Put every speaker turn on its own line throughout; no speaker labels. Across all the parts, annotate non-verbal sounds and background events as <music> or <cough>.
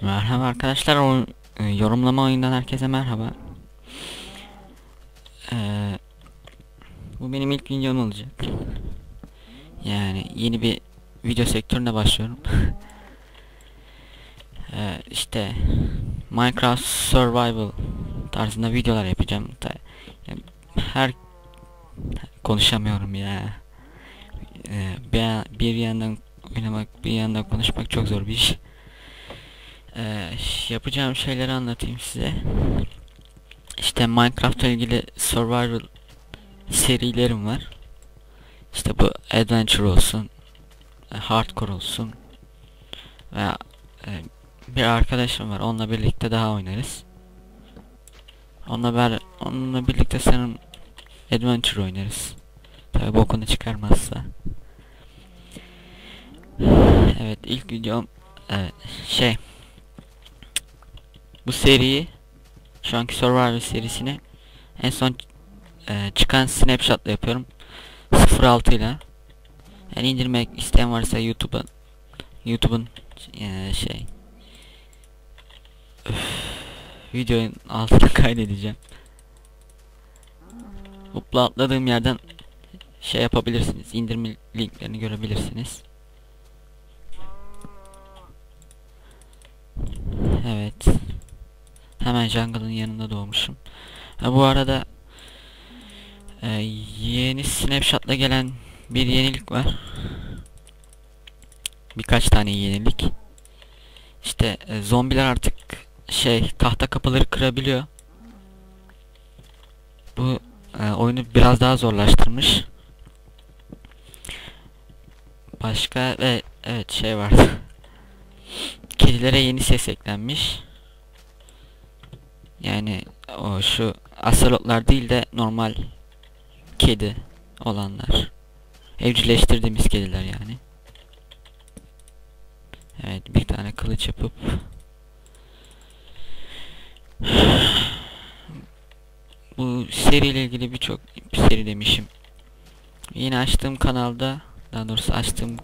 Merhaba arkadaşlar, o, e, yorumlama oyundan herkese merhaba. Ee, bu benim ilk videom olacak. Yani yeni bir video sektörüne başlıyorum. ee, <laughs> işte Minecraft Survival tarzında videolar yapacağım. Yani her konuşamıyorum ya. Ee, bir, bir yandan oynamak, bir yandan konuşmak çok zor bir iş. Ee, yapacağım şeyleri anlatayım size. İşte Minecraft ile ilgili survival serilerim var. İşte bu adventure olsun, e, hardcore olsun veya e, bir arkadaşım var. Onunla birlikte daha oynarız. Onunla ber onunla birlikte senin adventure oynarız. Tabi bokunu çıkarmazsa. Evet ilk videom evet, şey bu seriyi şu anki Survivor serisini en son e, çıkan snapshot'la yapıyorum. 06 ile yani indirmek isteyen varsa YouTube'un YouTube'un e, şey öf, videonun altına <laughs> kaydedeceğim. Upla atladığım yerden şey yapabilirsiniz indirme linklerini görebilirsiniz Evet Hemen jungle'ın yanında doğmuşum. Ha, bu arada e, yeni snapshot'la gelen bir yenilik var. Birkaç tane yenilik. İşte e, zombiler artık şey tahta kapıları kırabiliyor. Bu e, oyunu biraz daha zorlaştırmış. Başka ve evet şey vardı. <laughs> Kedilere yeni ses eklenmiş. Yani o şu asalotlar değil de normal kedi olanlar. Evcilleştirdiğimiz kediler yani. Evet bir tane kılıç yapıp <sighs> bu seriyle ilgili birçok seri demişim. Yeni açtığım kanalda daha doğrusu açtığım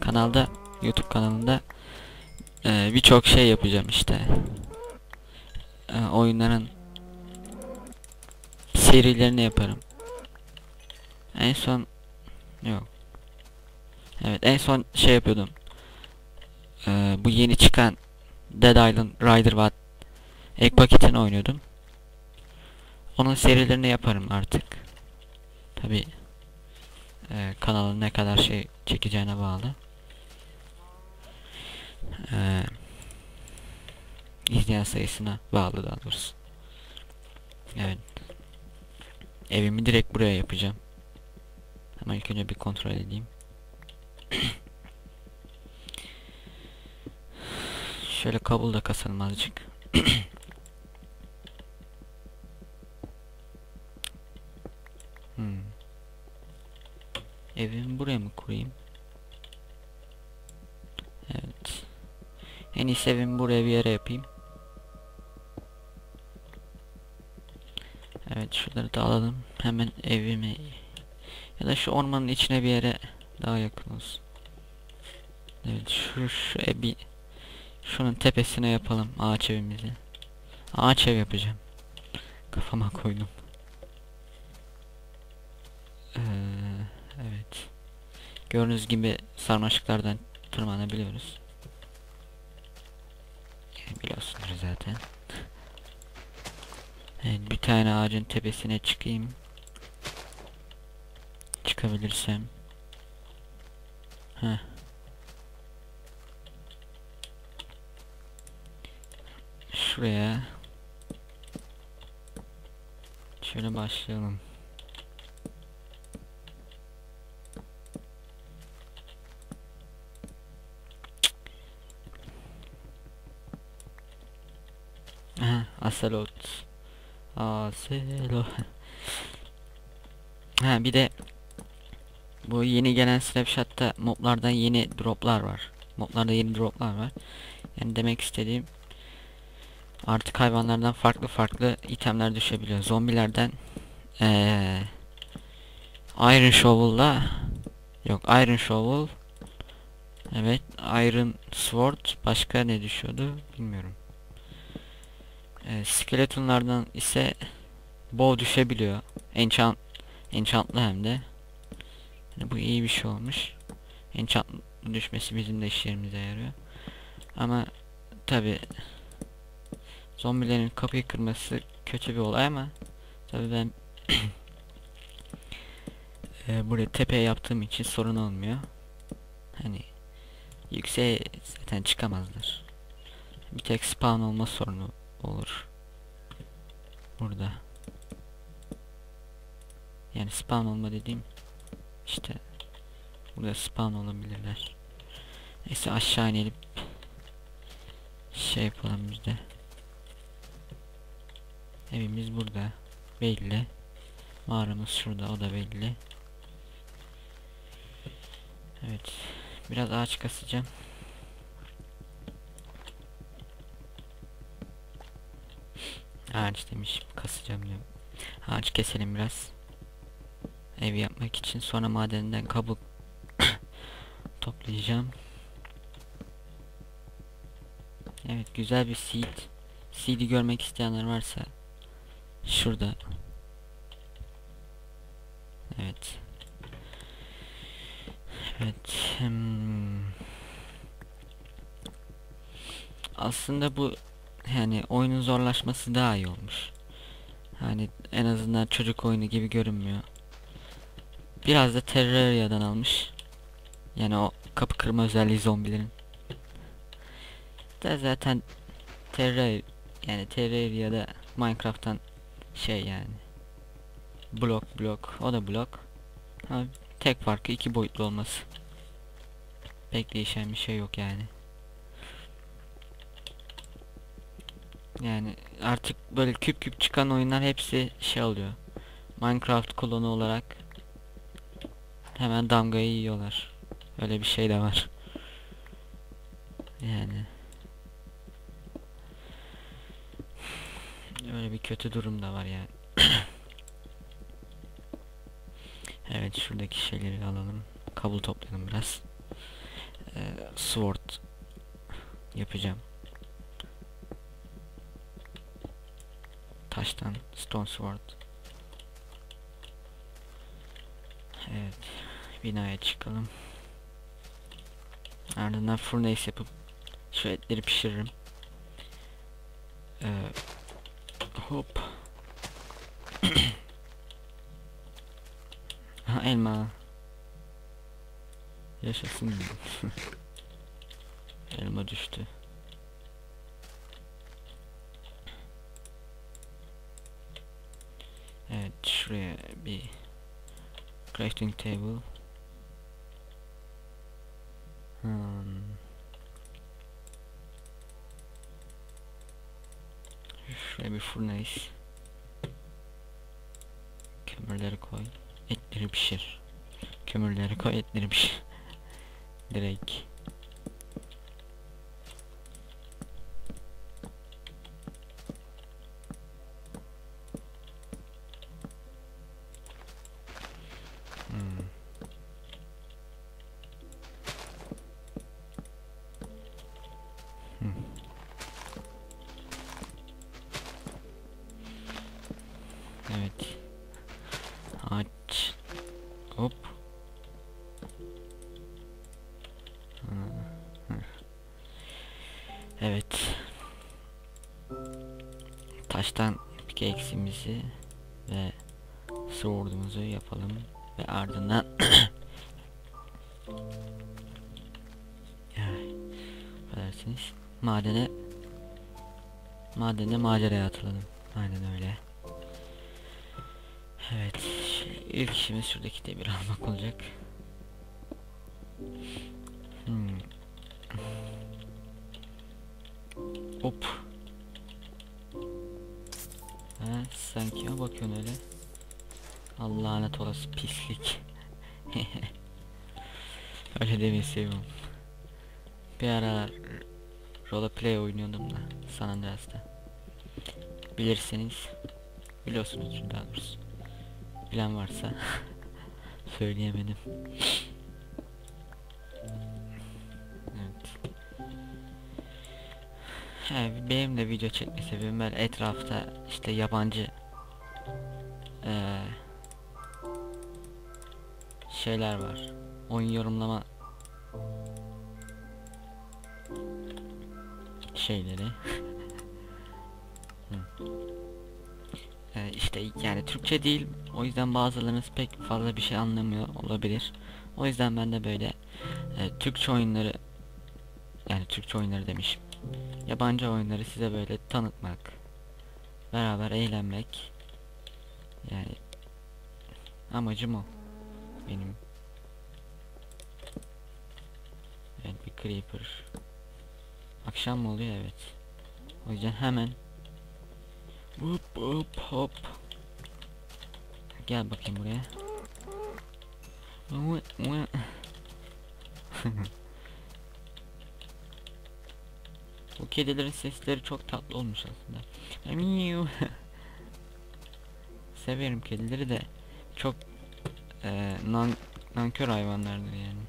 kanalda YouTube kanalında e, birçok şey yapacağım işte e, oyunların serilerini yaparım. En son yok. Evet en son şey yapıyordum. E, bu yeni çıkan Dead Island Rider Watt ek paketini oynuyordum. Onun serilerini yaparım artık. Tabi e, kanalın ne kadar şey çekeceğine bağlı. Eee izleyen sayısına bağlı daha doğrusu. Evet. Evimi direkt buraya yapacağım. Hemen ilk önce bir kontrol edeyim. <clears throat> Şöyle kabul da kasalım azıcık. <clears throat> hmm. Evimi buraya mı kurayım? Evet. En iyisi evimi buraya bir yere yapayım. Evet şunları da alalım. Hemen evimi ya da şu ormanın içine bir yere daha yakın olsun. Evet şu şu evi şunun tepesine yapalım ağaç evimizi. Ağaç ev yapacağım. Kafama koydum. Ee, evet. Gördüğünüz gibi sarmaşıklardan tırmanabiliyoruz. Biliyorsunuz zaten. Evet bir tane ağacın tepesine çıkayım. Çıkabilirsem. Heh. Şuraya. Şöyle başlayalım. Asalot. Aselo. Ha bir de bu yeni gelen snapshot'ta moblardan yeni droplar var. Moblarda yeni droplar var. Yani demek istediğim artık hayvanlardan farklı farklı itemler düşebiliyor. Zombilerden ee, Iron Shovel'la yok Iron Shovel Evet, Iron Sword başka ne düşüyordu bilmiyorum. Ee, skeletonlardan ise bow düşebiliyor. Enchant enchantlı hem de. Yani bu iyi bir şey olmuş. Enchant düşmesi bizim de işlerimize yarıyor. Ama tabi zombilerin kapıyı kırması kötü bir olay ama tabi ben <coughs> e, buraya tepe yaptığım için sorun olmuyor. Hani yükseğe zaten çıkamazlar. Bir tek spawn olma sorunu olur. Burada. Yani spawn olma dediğim işte burada spawn olabilirler. Neyse aşağı inelim. Şey yapalım biz de. Evimiz burada. Belli. Mağaramız şurada o da belli. Evet. Biraz ağaç kasacağım. Ağaç demiş. Kasacağım diyorum. Ağaç keselim biraz. Ev yapmak için sonra madenden kabuk <coughs> toplayacağım. Evet güzel bir seed. Seed'i görmek isteyenler varsa şurada. Evet. Evet. Hmm. Aslında bu yani oyunun zorlaşması daha iyi olmuş. Hani en azından çocuk oyunu gibi görünmüyor. Biraz da Terraria'dan almış. Yani o kapı kırma özelliği zombilerin. Da zaten Terraria yani Terraria'da Minecraft'tan şey yani. Blok blok o da blok. Ha, tek farkı iki boyutlu olması. Pek değişen bir şey yok yani. Yani artık böyle küp küp çıkan oyunlar hepsi şey oluyor. Minecraft klonu olarak hemen damgayı yiyorlar. Öyle bir şey de var. Yani öyle bir kötü durum da var yani. <coughs> evet şuradaki şeyleri alalım. Kabul toplayalım biraz. Ee, sword yapacağım. Taştan stone sword. Evet. Binaya çıkalım. Ardından furnace yapıp şu etleri pişiririm. Ee, hop. <clears throat> ha elma. Yaşasın. <laughs> elma düştü. Evet şuraya bir crafting table. Hmm. Şuraya bir furnace. Kömürleri koy. Etleri pişir. Kömürleri koy. Taştan pickaxe'imizi ve sword'umuzu yapalım ve ardından <coughs> affedersiniz. Madene madene maceraya atılalım. Aynen öyle. Evet ilk işimiz şuradaki demir almak olacak. Hmm. hop sen kime bakıyorsun öyle Allah lanet olası pislik. <laughs> Öyle demeyi seviyorum. Bir ara roleplay oynuyordum da San Andreas'ta. Bilirseniz biliyorsunuz daha doğrusu. Bilen varsa <laughs> söyleyemedim. He, benim de video çekme sebebim böyle etrafta işte yabancı eee, şeyler var. Oyun yorumlama şeyleri. Eee, işte yani Türkçe değil. O yüzden bazılarınız pek fazla bir şey anlamıyor olabilir. O yüzden ben de böyle eee, Türkçe oyunları yani Türkçe oyunları demişim yabancı oyunları size böyle tanıtmak, beraber eğlenmek yani amacım o benim. Evet bir creeper. Akşam mı oluyor evet. O yüzden hemen hop hop hop Gel bakayım buraya. <laughs> Bu kedilerin sesleri çok tatlı olmuş aslında. <laughs> Severim kedileri de çok e, nan nankör hayvanlardır yani.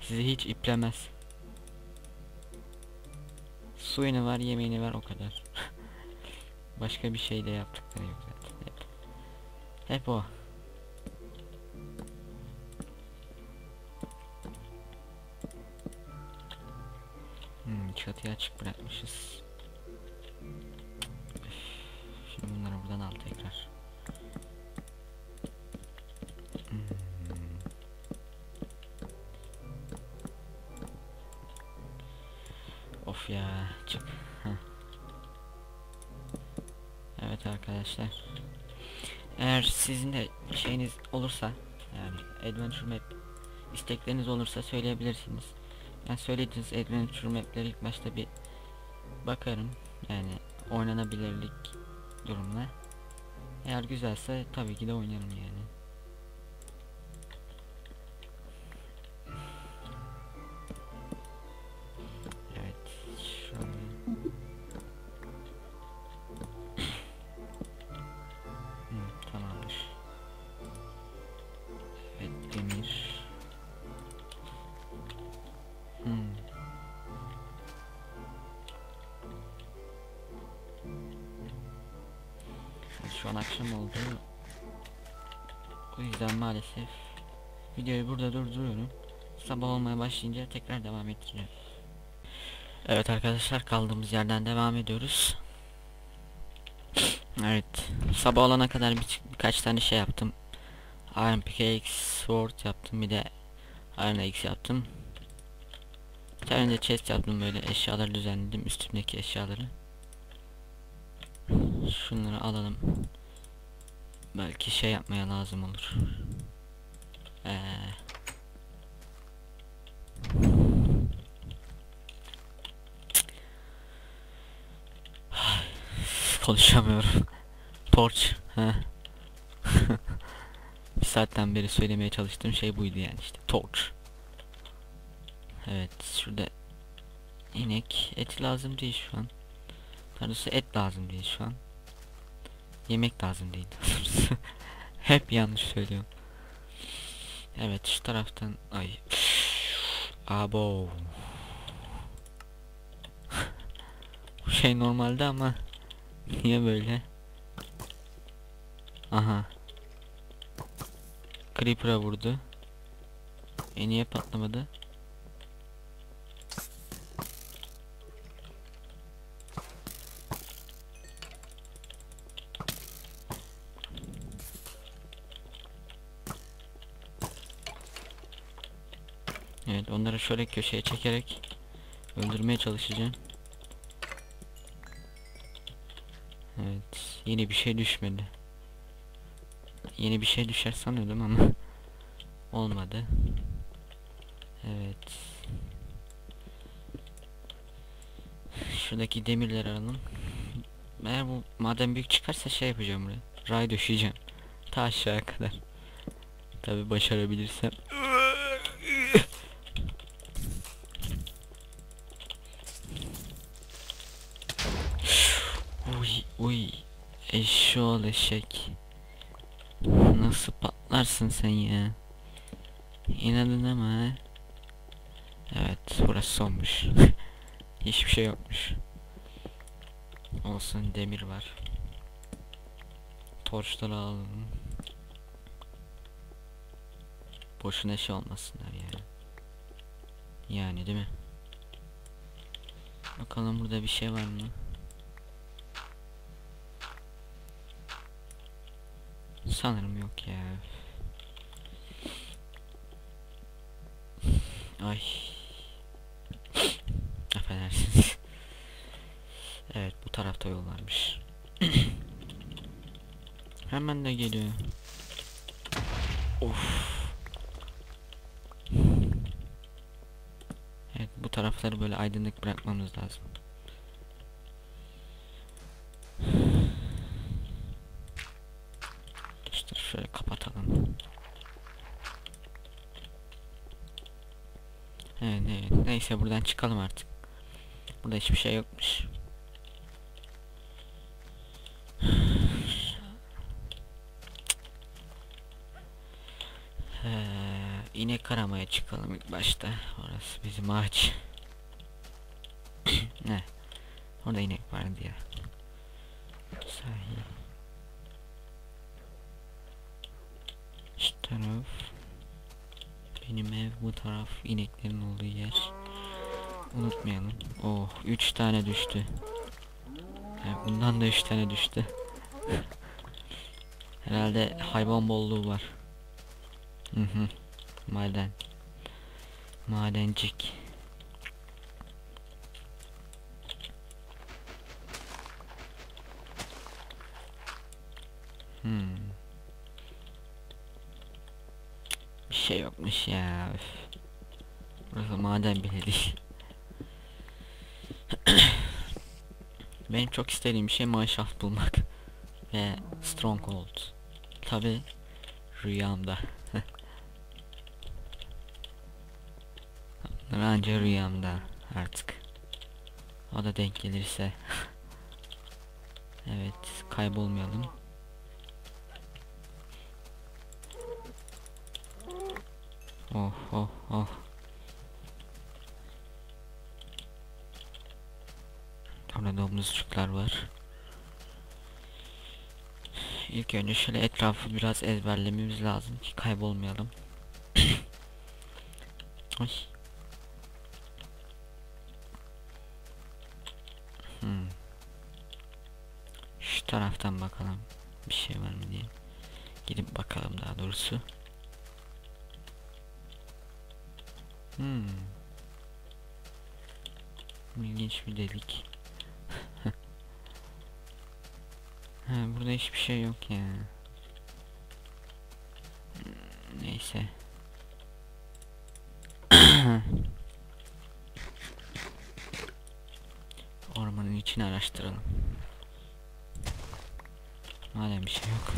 Sizi hiç iplemez. Suyunu var, yemeğini var o kadar. <laughs> Başka bir şey de yaptıkları yok zaten. Hep, hep o. Çatıya açık bırakmışız. Şimdi bunları buradan al tekrar. Hmm. Of ya çık. Evet arkadaşlar. Eğer sizin de şeyiniz olursa yani Adventure Map istekleriniz olursa söyleyebilirsiniz. Ben söylediğiniz adventure mapleri ilk başta bir bakarım. Yani oynanabilirlik durumuna. Eğer güzelse tabii ki de oynarım yani. O yüzden maalesef videoyu burada durduruyorum. Sabah olmaya başlayınca tekrar devam ettireceğim. Evet arkadaşlar kaldığımız yerden devam ediyoruz. Evet sabah olana kadar bir, birkaç tane şey yaptım. Iron Pickaxe Sword yaptım bir de Iron Axe yaptım. Bir tane de chest yaptım böyle eşyaları düzenledim üstümdeki eşyaları. Şunları alalım. Belki şey yapmaya lazım olur. Ee, konuşamıyorum. Torch. <laughs> Bir saatten beri söylemeye çalıştığım şey buydu yani işte. Torch. Evet şurada inek eti lazım değil şu an. Tanrısı et lazım değil şu an. Yemek lazım değil. <laughs> Hep yanlış söylüyorum. Evet şu taraftan ay. Abo. Bu şey normalde ama niye böyle? Aha. Creeper'a vurdu. E niye patlamadı? Şöyle köşeye çekerek öldürmeye çalışacağım. Evet yeni bir şey düşmedi. Yeni bir şey düşer sanıyordum ama <laughs> olmadı. Evet. Şuradaki demirleri alalım. Eğer bu maden büyük çıkarsa şey yapacağım buraya. Ray döşeyeceğim. Ta aşağıya kadar. Tabi başarabilirsem. Eşşoğlu eşek. Nasıl patlarsın sen ya? İnadın ama? Evet burası sonmuş. <laughs> Hiçbir şey yokmuş. Olsun demir var. Torçları alalım. Boşuna şey olmasınlar yani. Yani değil mi? Bakalım burada bir şey var mı? Sanırım yok ya. Ay. Affedersiniz. evet bu tarafta yol varmış. <clears throat> Hemen de geliyor. Of. Evet bu tarafları böyle aydınlık bırakmamız lazım. İşte şöyle kapatalım. Evet, evet neyse buradan çıkalım artık. Burada hiçbir şey yokmuş. Ee, inek aramaya çıkalım ilk başta. Orası bizim ağaç. <coughs> ne? Orada inek vardı ya. Sahi. Şu taraf. Benim ev bu taraf ineklerin olduğu yer. Unutmayalım. Oh 3 tane düştü. Yani bundan da 3 tane düştü. <laughs> Herhalde hayvan bolluğu var. Maden. Madencik. Hmm. Bir şey yokmuş ya. Üf. Burası maden bile değil. <coughs> Benim çok istediğim şey mineshaft bulmak <laughs> ve stronghold. Tabi rüyamda. <laughs> Bence rüyamda artık. O da denk gelirse. <laughs> evet kaybolmayalım. Oh oh oh. Orada domuzcuklar var. İlk önce şöyle etrafı biraz ezberlememiz lazım ki kaybolmayalım. <coughs> Ay. Hmm. Şu taraftan bakalım bir şey var mı diye. Gidip bakalım daha doğrusu. Hmm. İlginç bir delik. <laughs> ha, burada hiçbir şey yok ya. Neyse. <coughs> Ormanın içini araştıralım. Madem bir şey yok.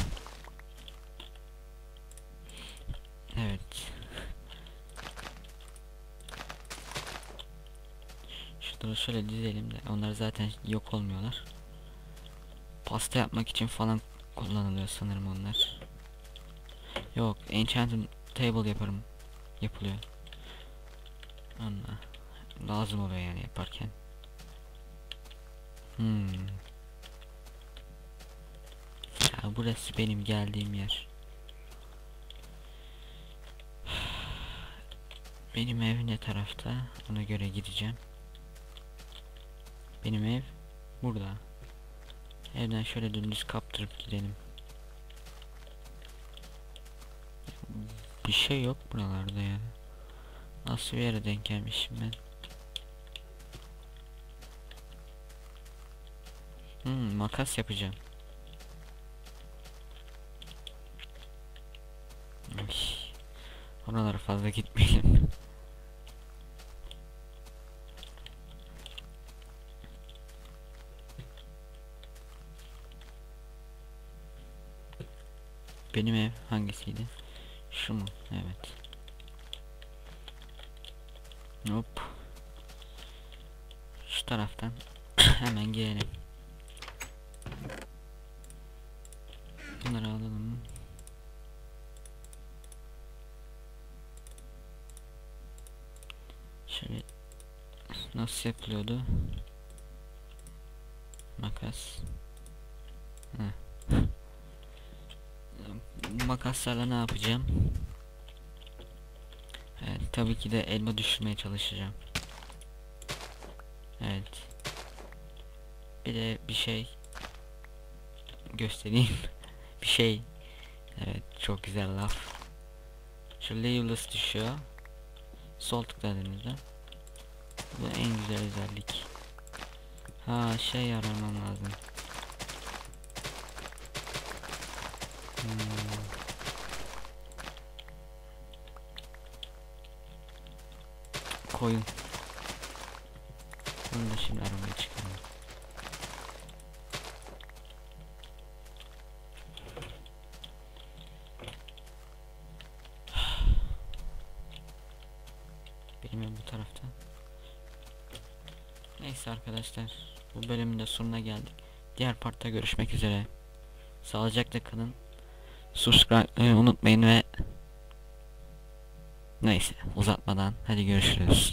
Şöyle dizelim de onlar zaten yok olmuyorlar. Pasta yapmak için falan kullanılıyor sanırım onlar. Yok, enchanted table yaparım. Yapılıyor. Anla. Lazım oluyor yani yaparken. Hmm. Ya burası benim geldiğim yer. <sighs> Benim ev ne tarafta? Ona göre gideceğim. Benim ev burada. Evden şöyle dümdüz kaptırıp gidelim. Bir şey yok buralarda ya. Nasıl bir yere denk gelmişim ben? Hmm, makas yapacağım. Oralara fazla gitmeyelim. Benim ev hangisiydi? Şu mu? Evet. Hop. Şu taraftan <clears throat> hemen girelim. Bunları alalım. Şöyle nasıl yapılıyordu? Makas. Heh. Makaslarla ne yapacağım? Evet, tabii ki de elma düşürmeye çalışacağım. Evet. Bir de bir şey göstereyim. <laughs> bir şey. Evet, çok güzel laf. Şu labeless düşüyor. Sol tıkladığınızda. Bu en güzel özellik. Ha şey aramam lazım. Koyun. Bunu da şimdi aramaya çıkalım. Benim bu tarafta. Neyse arkadaşlar. Bu bölümün de sonuna geldik. Diğer partta görüşmek üzere. Sağlıcakla kalın. Subscribe unutmayın ve Neyse uzatmadan hadi görüşürüz.